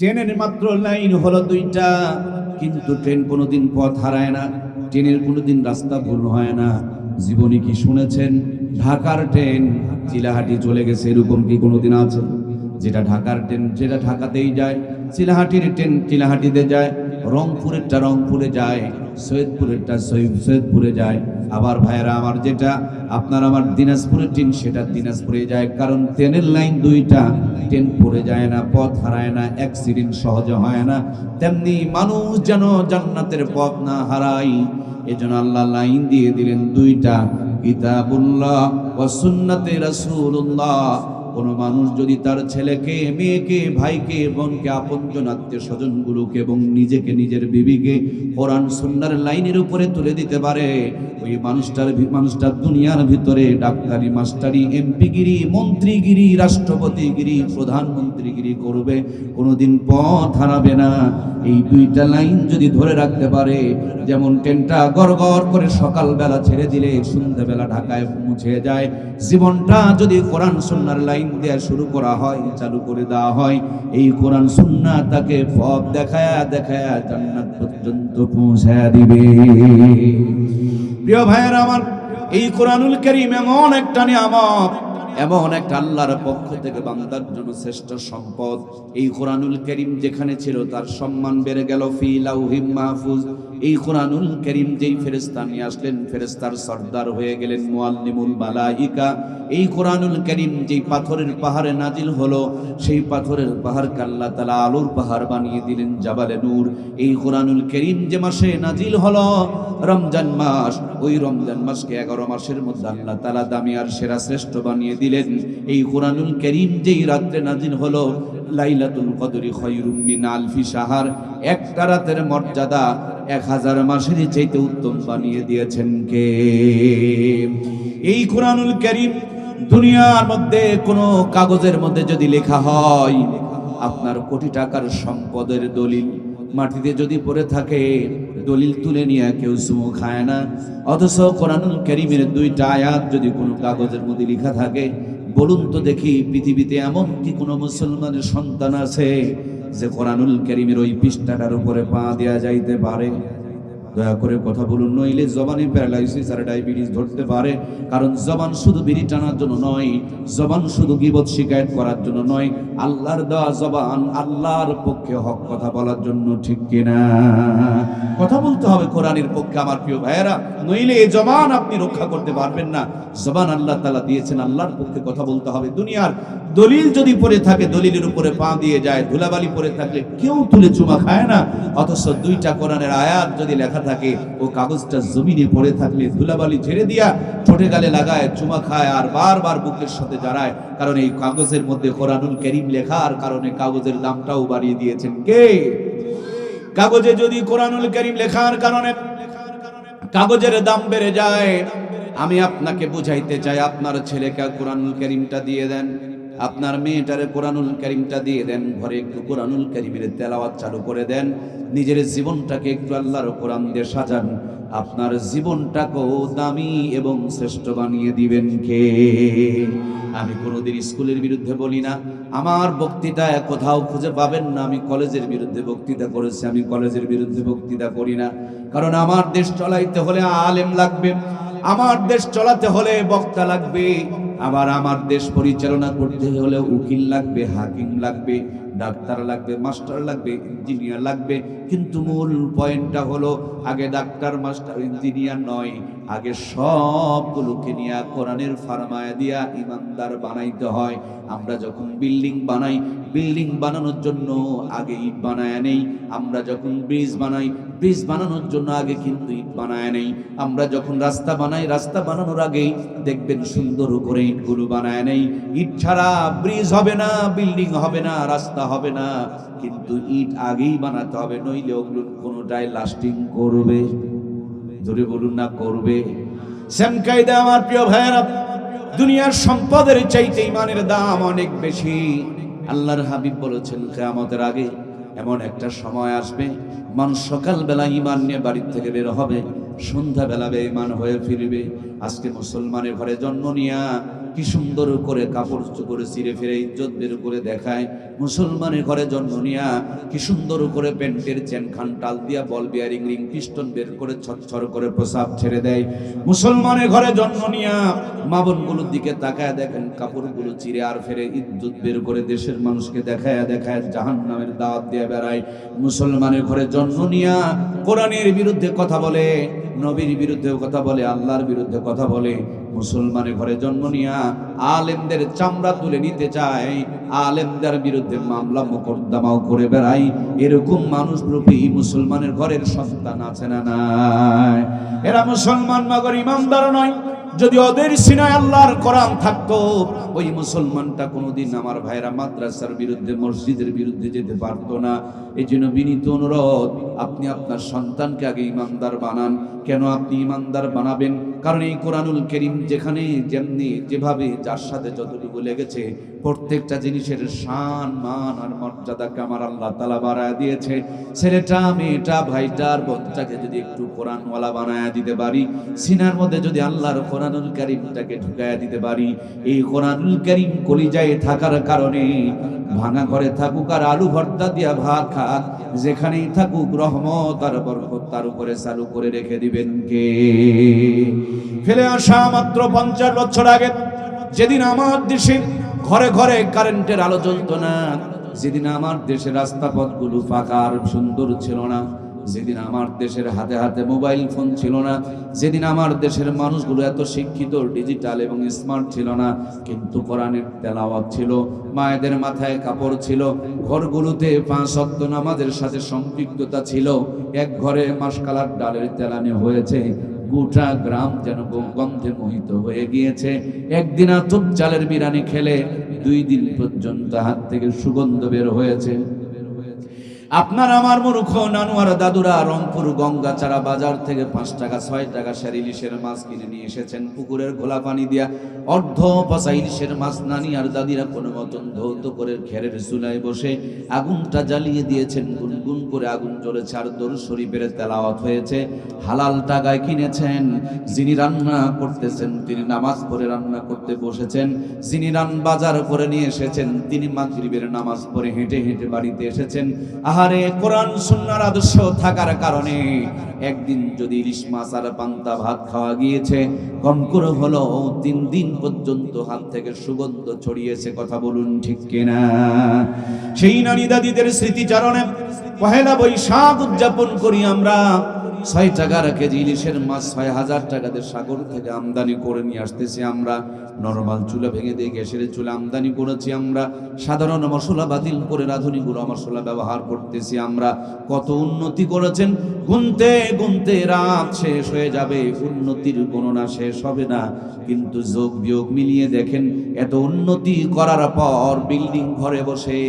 ট্রেনের মাত্র লাইন হলো দুইটা, কিন্তু ট্রেন কোনোদিন পথ হারায় না, ট্রেনের কোনোদিন রাস্তা ভুল হয় না। জীবনে কি শুনেছেন? ঢাকার ট্রেন চিলাহাটি চলে গেছে, এরকম কি কোনোদিন আছে? যেটা ঢাকার ট্রেন, যেটা ঢাকাতেই যায়, চিলাহাটির ট্রেন চিলাহাটিতে যায়, রংপুরেরটা রংপুরে যায়, সৈয়দপুরেরটা সৈয়দ সৈয়দপুরে যায়। আবার ভাইয়েরা, আমার যেটা আপনার আমার দিনাজপুরের ট্রেন সেটা দিনাজপুরে যায়, কারণ ট্রেনের লাইন দুইটা, ট্রেন পড়ে যায় না, পথ হারায় না, অ্যাক্সিডেন্ট সহজে হয় না। তেমনি মানুষ যেন জান্নাতের পথ না হারাই এজন্য আল্লাহ লাইন দিয়ে দিলেন দুইটা, কিতাবুল্লাহ ও সুন্নতে রাসূলুল্লাহ। কোনো মানুষ যদি তার ছেলেকে, মেয়েকে, ভাইকে, বোনকে, আপনজন আত্মীয় স্বজনগুলোকে এবং নিজেকে, নিজের বিবিকে কোরআন সুন্নার লাইনের উপরে তুলে দিতে পারে, ওই মানুষটার মানুষটার দুনিয়ার ভিতরে ডাক্তারি, মাস্টারি, এমপিগিরি, মন্ত্রীগিরি, রাষ্ট্রপতিগিরি, প্রধানমন্ত্রীগিরি করবে, কোনোদিন পথ হারাবে না। এই দুইটা লাইন যদি ধরে রাখতে পারে, যেমন ট্রেনটা গড় করে সকালবেলা ছেড়ে দিলে, সন্ধ্যাবেলা ঢাকায় পৌঁছে যায়, জীবনটা যদি কোরআন সুন্নার লাইন দেওয়া শুরু করা হয়, চালু করে দেওয়া হয়। এই কোরআন সুন্না তাকে পথ দেখায়া দেখায়া জান্নাত পর্যন্ত পৌঁছায় দিবে। প্রিয় ভাইয়ের আমার, এই কোরআনুল করিম এমন একটা নিয়ামত, এমন একটা আল্লাহর পক্ষ থেকে বান্দার জন্য শ্রেষ্ঠ সম্পদ। এই কোরআনুল করিম যেখানে ছিল তার সম্মান বেড়ে গেল। ফি লাউহিম মাহফুজ এই কোরআনুল করিম যেই ফেরেস্তা নিয়ে আসলেন ফেরেস্তার সর্দার হয়ে গেলেন মুআল্লিমুল বালাইকা এই কোরআনুল করিম যেই পাথরের পাহাড়ে নাজিল হলো, সেই পাথরের পাহাড়কে আল্লাহ তালা আলোর পাহাড় বানিয়ে দিলেন জাবালে নূর। এই কোরআনুল করিম যে মাসে নাজিল হলো, রমজান মাস, ওই রমজান মাসকে এগারো মাসের মধ্যে আল্লাহ তালা দামি আর সেরা শ্রেষ্ঠ বানিয়ে দিলেন। এই কোরআনুল করিম যেই রাত্রে নাজিল হলো লাইলাতুল কদরি খয়রুম মিন আলফি সাহার একটা রাতের মর্যাদা এক হাজার মাসেরই চাইতে উত্তম বানিয়ে দিয়েছেন কে? এই কোরআনুল করিম দুনিয়ার মধ্যে কোনো কাগজের মধ্যে যদি লেখা হয়, আপনার কোটি টাকার সম্পদের দলিল। মাটিতে যদি পড়ে থাকে, দলিল তুলে নিয়ে কেউ চুমু খায় না। অথচ কোরআনুল করিমের দুইটা আয়াত যদি কোনো কাগজের মধ্যে লেখা থাকে বলুন তো দেখি পৃথিবীতে এমন কি কোনো মুসলমানের সন্তান আছে যে কোরআনুল করিমের ওই পৃষ্ঠাটার উপরে পা দেওয়া যাইতে পারে? দয়া করে কথা বলুন, নইলে জবানে প্যারালাইসিস আর ডায়াবেটিস ধরতে পারে। কারণ জবান শুধু বিড়ি টানার জন্য নয়, জবান শুধু গিবত শিকায়ত করার জন্য নয়, আল্লাহর দেওয়া জবান আল্লাহর পক্ষে হক কথা বলার জন্য ঠিক কিনা? কথা বলতে হবে কোরআনের পক্ষে, আমার প্রিয় ভাইয়েরা। নইলে এই জবান আপনি রক্ষা করতে পারবেন না। জবান আল্লাহ তালা দিয়েছেন, আল্লাহর পক্ষে কথা বলতে হবে। দুনিয়ার দলিল যদি পড়ে থাকে, দলিলের উপরে পা দিয়ে যায়, ধুলাবালি পড়ে থাকলে কেউ তুলে চুমা খায় না। অথচ দুইটা কোরআনের আয়াত যদি লেখা থাকে ও কাগজটা জমিনে পড়ে থাকলে ধুলাবালি ছেড়ে দিয়া ঠোঁটে গালে লাগায়, চুমা খায় আর বারবার বুকের সাথে জড়ায়। কারণ এই কাগজের মধ্যে কোরআনুল করিম লেখার কারণে কাগজের দামটাও বাড়িয়ে দিয়েছেন। কে? কাগজে যদি কোরআনুল করিম লেখার কারণে কাগজের দাম বেড়ে যায়, আমি আপনাকে বুঝাইতে চাই, আপনার ছেলেকে কোরআনুল করিমটা দিয়ে দেন। আপনার মেয়েটারে কোরআনুল করিমটা দিয়ে দেন, ঘরে একটু কোরআনুল করিমের তেলাওয়াত চালু করে দেন, নিজের জীবনটাকে একটু আল্লাহর কোরআন দিয়ে সাজান, আপনার জীবনটাকেও দামি এবং শ্রেষ্ঠ বানিয়ে দিবেন কে? আমি কোনোদিন স্কুলের বিরুদ্ধে বলি না, আমার বক্তৃতা কোথাও খুঁজে পাবেন না, আমি কলেজের বিরুদ্ধে বক্তৃতা করেছি, আমি কলেজের বিরুদ্ধে বক্তৃতা করি না, কারণ আমার দেশ চলাইতে হলে আলেম লাগবে, আমার দেশ চলাতে হলে বক্তা লাগবে আবার আমার দেশ পরিচালনা করতে হলে উকিল লাগবে, হাকিম লাগবে, ডাক্তার লাগবে, মাস্টার লাগবে, ইঞ্জিনিয়ার লাগবে। কিন্তু মূল পয়েন্টটা হলো, আগে ডাক্তার, মাস্টার, ইঞ্জিনিয়ার নয়, আগে সবগুলোকে নিয়ে কোরআনের ফার্মায় দিয়া ইমানদার বানাইতে হয়। আমরা যখন বিল্ডিং বানাই, বিল্ডিং বানানোর জন্য আগে ইট বানায় নেই। আমরা যখন ব্রিজ বানাই, ব্রিজ বানানোর জন্য আগে কিন্তু ইট বানায় নেই। আমরা যখন রাস্তা বানাই, রাস্তা বানানোর আগেই দেখবেন সুন্দর করে ইটগুলো বানায় নেই। ইট ছাড়া ব্রিজ হবে না, বিল্ডিং হবে না, রাস্তা হবে না। কিন্তু ইট আগেই বানাতে হবে, নইলে ওগুলো কোনোটাই লাস্টিং করবে। ধরে বলুন না, করবে। কায়দা আমার প্রিয় ভাইয়েরা, দুনিয়ার সম্পদের চাইতে ইমানের দাম অনেক বেশি। আল্লাহর হাবিব বলেছেন, কেয়ামতের আগে এমন একটা সময় আসবে, মানুষ সকালবেলা ইমান নিয়ে বাড়ির থেকে বের হবে। সন্ধ্যাবেলা বেঈমান হয়ে ফিরবে। আজকে মুসলমানের ঘরে জন্ম নিয়া কি সুন্দর করে কাপড় চোপড় চিরে ফিরে ইজ্জত বের করে দেখায়। মুসলমানের ঘরে জন্ম নিয়া কি সুন্দর করে প্যান্টের চেন খান টাল দিয়া বল বিয়ারিং রিং, পিস্টন বের করে ছটছর করে প্রসাব ছেড়ে দেয়। মুসলমানের ঘরে জন্ম নিয়া মা বোনগুলোর দিকে তাকায় দেখেন, কাপড়গুলো চিরে আর ফেরে ইজ্জত বের করে দেশের মানুষকে দেখায় দেখায় জাহান নামের দাওয়াত দিয়ে বেড়ায়। মুসলমানের ঘরে জন্ম নিয়া কোরআনের বিরুদ্ধে কথা বলে নবীর বিরুদ্ধে কথা বলে, আল্লাহর বিরুদ্ধে কথা বলে। মুসলমানের ঘরে জন্ম নিয়া আলেমদের চামড়া তুলে নিতে চায়। আলেমদের বিরুদ্ধে মামলা, মোকদ্দমাও করে বেড়াই এরকম মানুষ রূপী মুসলমানের ঘরের সন্তান আছে না নাই? এরা মুসলমান নগর ইমানদার নয়। যদি ওদের সিনায় আল্লাহর কোরআন থাকতো, ওই মুসলমানটা কোনোদিন আমার ভাইরা মাদ্রাসার বিরুদ্ধে, মসজিদের বিরুদ্ধে যেতে পারতো না। এই জন্য বিনীত অনুরোধ, আপনি আপনার সন্তানকে আগে ইমানদার বানান। কেন আপনি ইমানদার বানাবেন? কারণ এই কোরআনুল করিম যেখানে যেমনি যেভাবে, যার সাথে যতটুকু লেগেছে, প্রত্যেকটা জিনিসের শান, মান আর মর্যাদাকে আমার আল্লাহ তালা বাড়ায় দিয়েছে। ছেলেটা, মেয়েটা ভাইটার বোনটাকে যদি একটু কোরআনওয়ালা বানায় দিতে পারি, সিনার মধ্যে যদি আল্লাহর কোরআনুল করিমটাকে ঢুকায়া দিতে পারি, এই কোরআনুল করিম কলিজায় থাকার কারণে ভাঙা ঘরে থাকুক আর আলু ভর্তা দিয়া ভাত খাক, যেখানেই থাকুক রহমত আর বরকত তার উপরে চালু করে রেখে দিবেন কে ফেলে আসা মাত্র পঞ্চাশ বছর আগে, যেদিন আমার দেশে ঘরে ঘরে কারেন্টের আলো জ্বলতো না, যেদিন আমার দেশে রাস্তা পথগুলো ফাঁকা আর সুন্দর ছিল না যেদিন আমার দেশের হাতে হাতে মোবাইল ফোন ছিল না, যেদিন আমার দেশের মানুষগুলো এত শিক্ষিত, ডিজিটাল এবং স্মার্ট ছিল না, কিন্তু কোরআনের তেলাওয়াত ছিল, মায়েদের মাথায় কাপড় ছিল, ঘরগুলোতে পাঁচ শক্ত নামাজের সাথে সম্পৃক্ততা ছিল, এক ঘরে মাসকালার ডালের তেলানি হয়েছে, গোটা গ্রাম যেন গন্ধে মোহিত হয়ে গিয়েছে, একদিন আতপ চালের বিরানি খেলে দুই দিন পর্যন্ত হাত থেকে সুগন্ধ বের হয়েছে। আপনার আমার মূর্খ নানুয়ার দাদুরা রংপুর গঙ্গা চারা বাজার থেকে পাঁচ টাকা, ছয় টাকা সের ইলিশের মাছ কিনে নিয়ে এসেছেন। পুকুরের খোলা পানি দিয়া অর্ধ পচা ইলিশের মাছ নানি আর দাদিরা কোনো মতন ধৌত করে ঘেরের চুলায় বসে আগুনটা জ্বালিয়ে দিয়েছেন, গুনগুন করে আগুন জ্বলেছে আর দোর শরীফের তেলাওয়াত হয়েছে। হালাল টাকায় কিনেছেন। যিনি রান্না করতেছেন, তিনি নামাজ পড়ে রান্না করতে বসেছেন। যিনি রান বাজার করে নিয়ে এসেছেন, তিনি মাগরিবের নামাজ পড়ে হেঁটে হেঁটে বাড়িতে এসেছেন। আহারে, কোরআন সুন্নার আদর্শ থাকার কারণে একদিন যদি ইলিশ মাছ আর পান্তা ভাত খাওয়া গিয়েছে, কম করে হলো তিন দিন পর্যন্ত হাত থেকে সুগন্ধ ছড়িয়েছে, কথা বলুন ঠিক কিনা? সেই নারী দাদিদের স্মৃতিচারণে পহেলা বৈশাখ উদযাপন করি আমরা। ছয় টাকার কেজি ইলিশের মাছ, ছয় হাজার টাকাতে সাগর থেকে আমদানি করে নিয়ে আসতেছি আমরা। নরমাল চুলা ভেঙে দিয়ে গ্যাসের চুলা আমদানি করেছি আমরা। সাধারণ মশলা বাতিল করে রাধুনি গুঁড়ো মশলা ব্যবহার করতেছি আমরা। কত উন্নতি করেছেন। গুনতে গুনতে রাত শেষ হয়ে যাবে। উন্নতির গণনা শেষ হবে না। কিন্তু যোগ বিয়োগ মিলিয়ে দেখেন, এত উন্নতি করার পর বিল্ডিং ঘরে বসে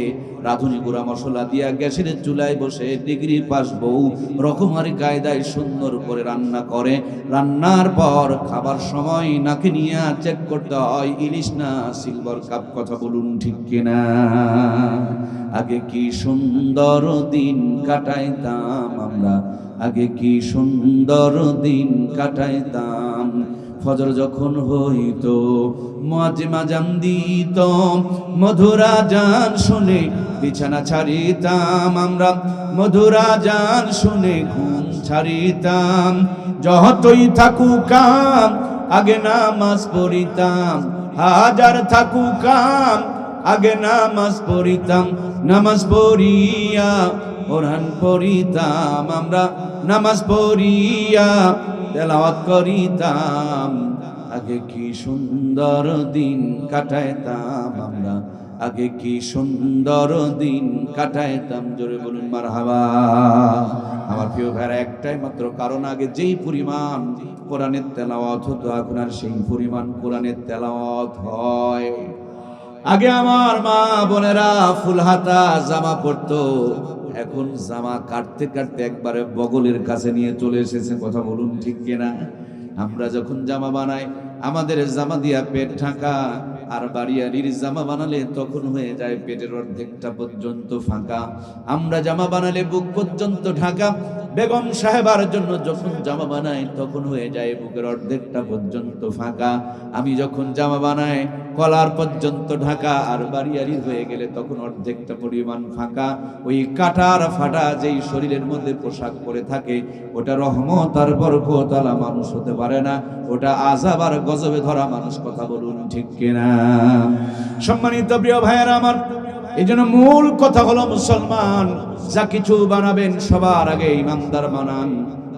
রাধুনি গুঁড়া মশলা দিয়া গ্যাসের চুলায় বসে ডিগ্রি পাস বউ। রকমারি কায়দায় সুন্দর করে রান্না করে। রান্নার পর খাবার সময় নাকি নিয়ে চেক করতে হয়, ইলিশ না সিলভার কাপ? কথা বলুন ঠিক কিনা? আগে কি সুন্দর দিন কাটাইতাম আমরা? আগে কি সুন্দর দিন কাটাইতাম? ফজর যখন হইতো, মাঝে মাজাম দিত, মধুরা জান শুনে বিছানা ছাড়িতাম আমরা, মধুরা জান শুনে ঘুম ছাড়িতাম। যতই থাকুক কাম আগে নামাজ পড়িতাম। হাজার থাকুক কাম আগে নামাজ পড়িতাম। নামাজ পড়িয়া কোরআন পড়িতাম আমরা, নামাজ পড়িয়া তেলাওয়াত করিতাম। আগে কি সুন্দর দিন কাটাইতাম আমরা? আগে কি সুন্দর দিন কাটাইতাম? জোরে বলুন মার আমার প্রিয় ভাইরা, একটাই মাত্র কারণ, আগে যেই পরিমাণ কোরআনের তেলাওয়াত হতো, এখন আর সেই পরিমাণ কোরআনের তেলাওয়াত হয়। আগে আমার মা বোনেরা ফুল হাতা জামা পরতো এখন জামা কাটতে কাটতে একবারে বগলের কাছে নিয়ে চলে এসেছে, কথা বলুন ঠিক কিনা? আমরা যখন জামা বানাই, আমাদের জামা দিয়া পেট ঢাকা, আর বাড়িয়ারির জামা বানালে তখন হয়ে যায় পেটের অর্ধেকটা পর্যন্ত ফাঁকা। আমরা জামা বানালে বুক পর্যন্ত ঢাকা বেগম সাহেবার জন্য যখন জামা বানাই, তখন হয়ে যায় বুকের অর্ধেকটা পর্যন্ত ফাঁকা। আমি যখন জামা বানাই, কলার পর্যন্ত ঢাকা, আর বাড়িয়ারি হয়ে গেলে তখন অর্ধেকটা পরিমাণ ফাঁকা। ওই কাটার ফাটা যেই শরীরের মধ্যে পোশাক পরে থাকে, ওটা রহমত আর বরকতালা মানুষ হতে পারে না। ওটা আজাব আর গজবে ধরা মানুষ, কথা বলুন ঠিক কিনা? সম্মানিত প্রিয় ভাইয়েরা আমার এই জন্য মূল কথা হলো মুসলমান যা কিছু বানাবেন সবার আগে ইমানদার বানান।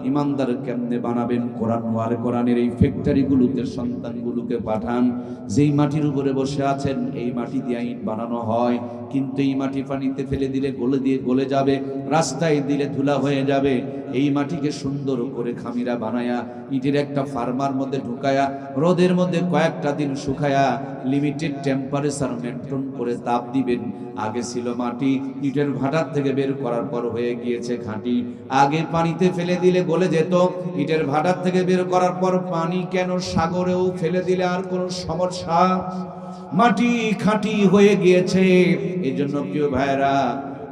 ইমানদার কেমনে বানাবেন? কোরআন ওয়ার কোরআনের এই ফ্যাক্টরিগুলোতে সন্তানগুলোকে পাঠান। যেই মাটির উপরে বসে আছেন, এই মাটি দিয়ে ইট বানানো হয়। কিন্তু এই মাটি পানিতে ফেলে দিলে গলে দিয়ে গলে যাবে, রাস্তায় দিলে ধুলা হয়ে যাবে। এই মাটিকে সুন্দর করে খামিরা বানায়া, ইটের একটা ফার্মার মধ্যে ঢুকায়া, রোদের মধ্যে কয়েকটা দিন শুকায়া লিমিটেড টেম্পারেচার মেনটেন করে তাপ দিবেন। আগে ছিল মাটি, ইটের ভাটার থেকে বের করার পর হয়ে গিয়েছে খাঁটি আগে পানিতে ফেলে দিলে গলে যেত, ইটের ভাটার থেকে বের করার পর পানি কেন সাগরেও ফেলে দিলে আর কোনো সমস্যা? মাটি খাঁটি হয়ে গিয়েছে। এই জন্য প্রিয় ভাইরা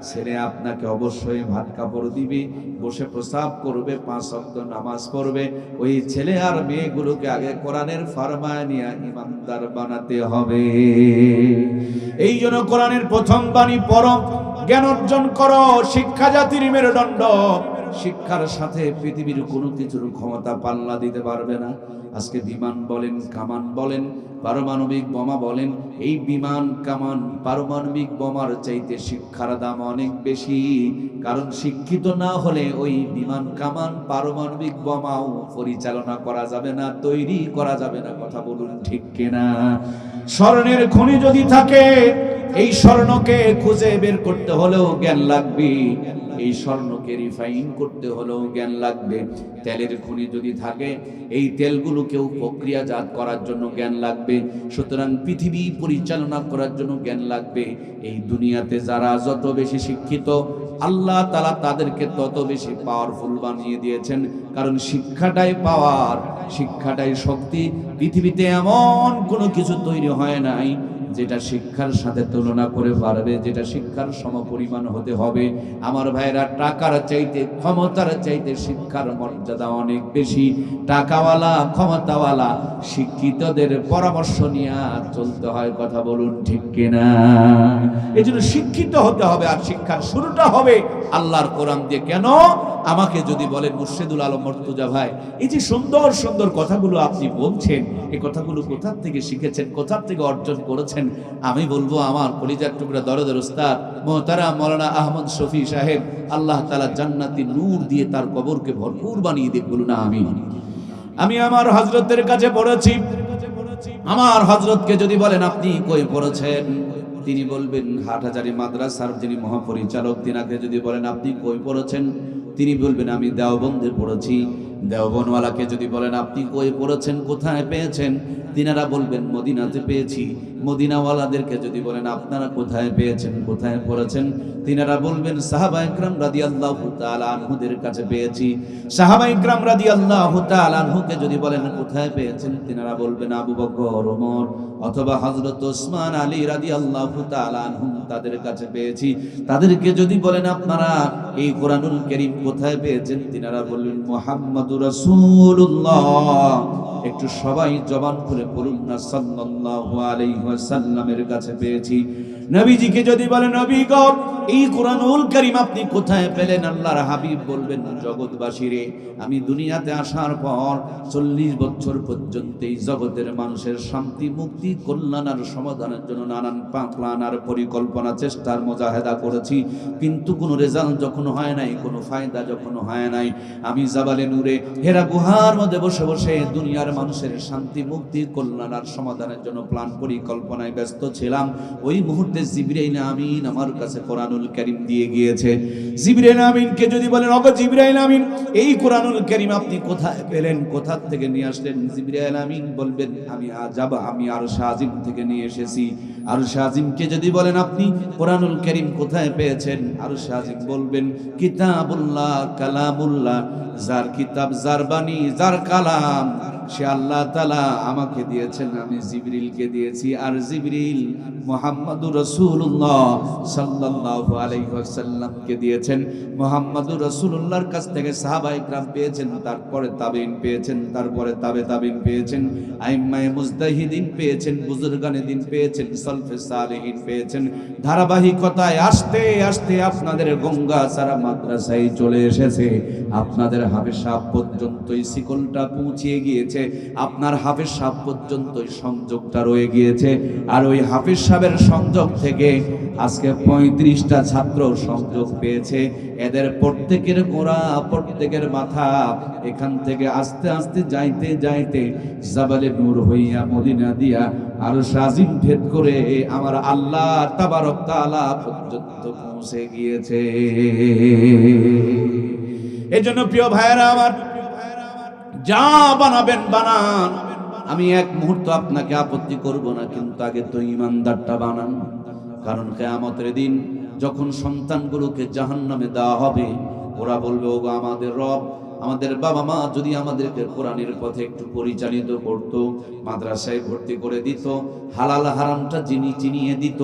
ছেলে আপনাকে অবশ্যই ভাত কাপড় দিবে, বসে প্রসাব করবে, পাঁচ অক্ত নামাজ পড়বে। ওই ছেলে আর মেয়েগুলোকে আগে কোরআনের ফার্মায় নিয়ে ইমানদার বানাতে হবে। এই জন্য কোরআনের প্রথম বাণী পরম জ্ঞান অর্জন করো শিক্ষা জাতির মেরুদণ্ড। শিক্ষার সাথে পৃথিবীর কোনো কিছুর ক্ষমতা পাল্লা দিতে পারবে না। আজকে বিমান বলেন, কামান বলেন, পারমাণবিক বোমা বলেন, এই বিমান, কামান, পারমাণবিক বোমার চাইতে শিক্ষার দাম অনেক বেশি। কারণ শিক্ষিত না হলে ওই বিমান, কামান, পারমাণবিক বোমাও পরিচালনা করা যাবে না, তৈরি করা যাবে না। কথা বলুন ঠিক কিনা? স্বর্ণের খনি যদি থাকে, এই স্বর্ণকে খুঁজে বের করতে হলেও জ্ঞান লাগবে। এই স্বর্ণকে রিফাইন করতে হলেও জ্ঞান লাগবে। তেলের খনি যদি থাকে, এই তেলগুলোকেও প্রক্রিয়াজাত করার জন্য জ্ঞান লাগবে। সুতরাং পৃথিবী পরিচালনা করার জন্য জ্ঞান লাগবে। এই দুনিয়াতে যারা যত বেশি শিক্ষিত, আল্লাহ তালা তাদেরকে তত বেশি পাওয়ারফুল বানিয়ে দিয়েছেন। কারণ শিক্ষাটাই পাওয়ার শিক্ষাটাই শক্তি। পৃথিবীতে এমন কোনো কিছু তৈরি হয় নাই যেটা শিক্ষার সাথে তুলনা করে পারবে, যেটা শিক্ষার সমপরিমাণ হতে হবে। আমার ভাইরা টাকার চাইতে, ক্ষমতার চাইতে শিক্ষার মর্যাদা অনেক বেশি। টাকাওয়ালা, ক্ষমতাওয়ালা, শিক্ষিতদের পরামর্শ নিয়ে চলতে হয় কথা বলুন ঠিক কিনা? এই জন্য শিক্ষিত হতে হবে আর শিক্ষার শুরুটা হবে আল্লাহর কোরআন দিয়ে। কেন? আমাকে যদি বলেন, মুর্শেদুল আলম মর্তুজা ভাই, এই যে সুন্দর সুন্দর কথাগুলো আপনি বলছেন, এই কথাগুলো কোথার থেকে শিখেছেন, কোথার থেকে অর্জন করেছেন? আমি বলব আমার কলিজার টুকরা দরদের ওস্তাদ মোহতারা মৌলানা আহমদ শফি সাহেব, আল্লাহ তালা জান্নাতি নূর দিয়ে তার কবরকে ভরপুর বানিয়ে দিক বলুন আমি আমি আমার হজরতের কাছে পড়েছি। আমার হজরতকে যদি বলেন, আপনি কই পড়েছেন? তিনি বলবেন হাটহাজারি মাদ্রাসার যিনি মহাপরিচালক, তিনাকে যদি বলেন, আপনি কই পড়েছেন? তিনি বলবেন, আমি দেওবন্দে পড়েছি। দেওবনওয়ালাকে যদি বলেন, আপনি কই পড়েছেন? কোথায় পেয়েছেন? তিনারা বলবেন, মদিনাতে পেয়েছি। মদিনাওয়ালাদেরকে যদি বলেন, আপনারা কোথায় পেয়েছেন? কোথায় পড়েছেন? তিনারা বলবেন, সাহাবা ইকরাম রাদিয়াল্লাহু তাআলা আনহুদের কাছে পেয়েছি। সাহাবা ইকরাম রাদিয়াল্লাহু তাআলা আনহুকে যদি বলেন, কোথায় পেয়েছেন? তিনারা বলবেন, আবু বকর, ওমর অথবা হযরত ওসমান আলী রাদিয়াল্লাহু তাআলা আনহুম তাদের কাছে পেয়েছি। তাদেরকে যদি বলেন, আপনারা এই কোরআনুল কারীম কোথায় পেয়েছেন? তিনারা বলবেন একটু সবাই জবান করে পড়ুন না সাল্লাল্লাহু আলাইহি ওয়াসাল্লামের কাছে পেয়েছি। নবীজিকে যদি বলে, নবী গো, এই কোরআনুল কারীম আপনি কোথায় পেলেন? আল্লাহর হাবিব বলবেন, জগৎবাসীরে, আমি দুনিয়াতে আসার পর চল্লিশ বছর পর্যন্ত এই জগতের মানুষের শান্তি, মুক্তি, কল্যাণ আর সমাধানের জন্য নানান পাকলান আর পরিকল্পনা, চেষ্টার মোজাহেদা করেছি। কিন্তু কোনো রেজাল্ট যখন হয় নাই, কোনো ফায়দা যখন হয় নাই, আমি জাবালে নূরে হেরা গুহার মধ্যে বসে বসে দুনিয়ার মানুষের শান্তি, মুক্তি, কল্যাণ আর সমাধানের জন্য প্ল্যান পরিকল্পনায় ব্যস্ত ছিলাম। ওই মুহূর্তে জিবরাইল আমিন আমার কাছে কোরআনুল কারীম দিয়ে গিয়েছে। জিবরাইল আমিনকে যদি বলেন, অগ জিবরাইল আমিন, এই কোরআনুল কারীম আপনি কোথায় পেলেন? কোথা থেকে নিয়ে আসলেন? জিবরাইল আমিন বলবেন, আমি আজাব আমি আর শাহিম থেকে নিয়ে এসেছি। আর শাহিমকে যদি বলেন, আপনি কোরআনুল কারীম কোথায় পেয়েছেন? আর শাহিম বলবেন, কিতাবুল্লাহ, কালামুল্লাহ, যার কিতাব, যার বাণী, যার কালাম। সে আল্লাহ তালা আমাকে দিয়েছেন, আমি জিবরিলকে দিয়েছি। আর জিবরিল মোহাম্মদুর রসুল্লাহ সাল্লাহ আলাইসাল্লামকে দিয়েছেন। মোহাম্মদুর রসুল্লাহর কাছ থেকে সাহাবা ইকরাম পেয়েছেন, তারপরে তাবিন পেয়েছেন, তারপরে তাবে তাবিন পেয়েছেন, আইম্মায়ে মুজতাহিদিন পেয়েছেন বুজুর্গানে দিন পেয়েছেন, সলফে সালেহিন পেয়েছেন। ধারাবাহিকতায় আসতে আসতে আপনাদের গঙ্গা সারা মাদ্রাসায় চলে এসেছে। আপনাদের সাহেব পর্যন্তই শিকলটা পৌঁছিয়ে গিয়েছে। আপনার হাফেজ সাহেব পর্যন্তই সংযোগটা রয়ে গিয়েছে। আর ওই হাফেজ সাহেবের সংযোগ থেকে আজকে পঁয়ত্রিশটা ছাত্র সংযোগ পেয়েছে। এদের প্রত্যেকের গোড়া, প্রত্যেকের মাথা, এখান থেকে আস্তে আস্তে যাইতে যাইতে জাবালে নূর হইয়া মদিনা দিয়া আরও সাজিম ভেদ করে আমার আল্লাহ তাবারক পর্যন্ত পৌঁছে গিয়েছে। এই জন্য প্রিয় ভাইয়েরা আমার যা বানাবেন, বানান। আমি এক মুহূর্ত আপনাকে আপত্তি করব না, কিন্তু আগে তো ইমানদারটা বানান। কারণ কেয়ামতের দিন যখন সন্তানগুলোকে জাহান নামে দেওয়া হবে, ওরা বলবে ও আমাদের রব আমাদের বাবা মা যদি আমাদেরকে কোরআনের পথে একটু পরিচালিত করত, মাদ্রাসায় ভর্তি করে দিত, হালাল হারামটা যিনি চিনিয়ে দিত,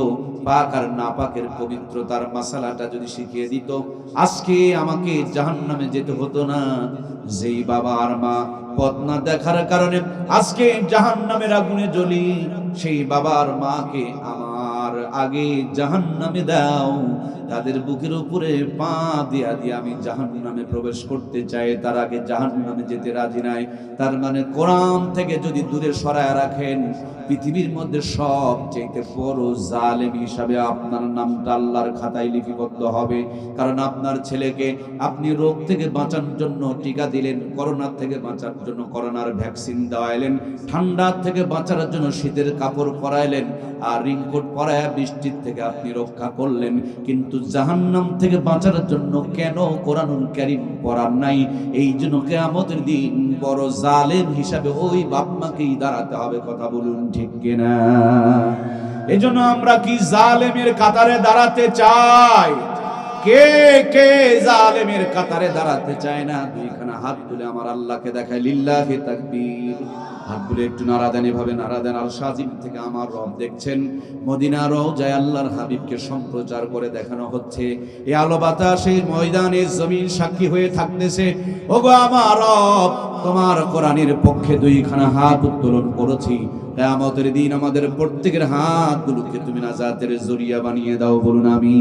পাক আর না পাকের পবিত্রতার মাসালাটা যদি শিখিয়ে দিত, আজকে আমাকে জাহান নামে যেতে হতো না। যেই বাবা আর মা পথ না দেখার কারণে আজকে জাহান নামের আগুনে জ্বলি, সেই বাবার মাকে আমার আগে জাহান নামে দাও। তাদের বুকের উপরে পা দিয়া দিয়ে আমি জাহান নামে প্রবেশ করতে চাই। তার আগে জাহান নামে যেতে রাজি নাই। তার মানে কোরআন থেকে যদি দূরে সরায় রাখেন, পৃথিবীর মধ্যে সব চাইতে বড় জালেম হিসাবে আপনার নামটা আল্লাহর খাতায় লিপিবদ্ধ হবে। কারণ আপনার ছেলেকে আপনি রোগ থেকে বাঁচানোর জন্য টিকা দিলেন করোনার থেকে বাঁচার জন্য করোনার ভ্যাকসিন দেওয়াইলেন ঠান্ডার থেকে বাঁচার জন্য শীতের কাপড় পরাইলেন, আর রিংকোট পরায় বৃষ্টির থেকে আপনি রক্ষা করলেন। কিন্তু জাহান্নাম থেকে বাঁচার জন্য কেন কোরআনুল কারিম পড়ার নাই? এই জন্য কেয়ামতের দিন বড় জালেম হিসাবে ওই বাপ মাকেই দাঁড়াতে হবে, কথা বলুন ঠিক কিনা? এই জন্য আমরা কি জালেমের কাতারে দাঁড়াতে চাই? কে কে জালেমের কাতারে দাঁড়াতে চায় না? দুইখানা হাত তুলে আমার আল্লাহকে দেখায়, লিল্লাহি তাকবীর। হাতগুলো একটু নাড়া দেন, এভাবে দেন। আল সাজিম থেকে আমার রব দেখছেন। মদিনার রওজায় আল্লাহর হাবিবকে সম্প্রচার করে দেখানো হচ্ছে। এই আলো বাতাসে ময়দানে জমিন সাক্ষী হয়ে থাকতেছে। ওগো আমার রব, তোমার কোরআনের পক্ষে দুইখানা হাত উত্তোলন করেছি। কেয়ামতের দিন আমাদের প্রত্যেকের হাতগুলোকে তুমি নাজাতের জরিয়া বানিয়ে দাও, বলুন আমি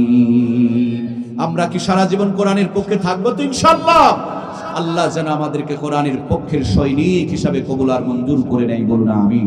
আমরা কি সারা জীবন কোরআনের পক্ষে থাকব তো ইনশাল্লাহ আল্লাহ যেন আমাদেরকে কোরআনের পক্ষের সৈনিক হিসাবে কবুল আর মঞ্জুর করে নেয়, বলুন আমি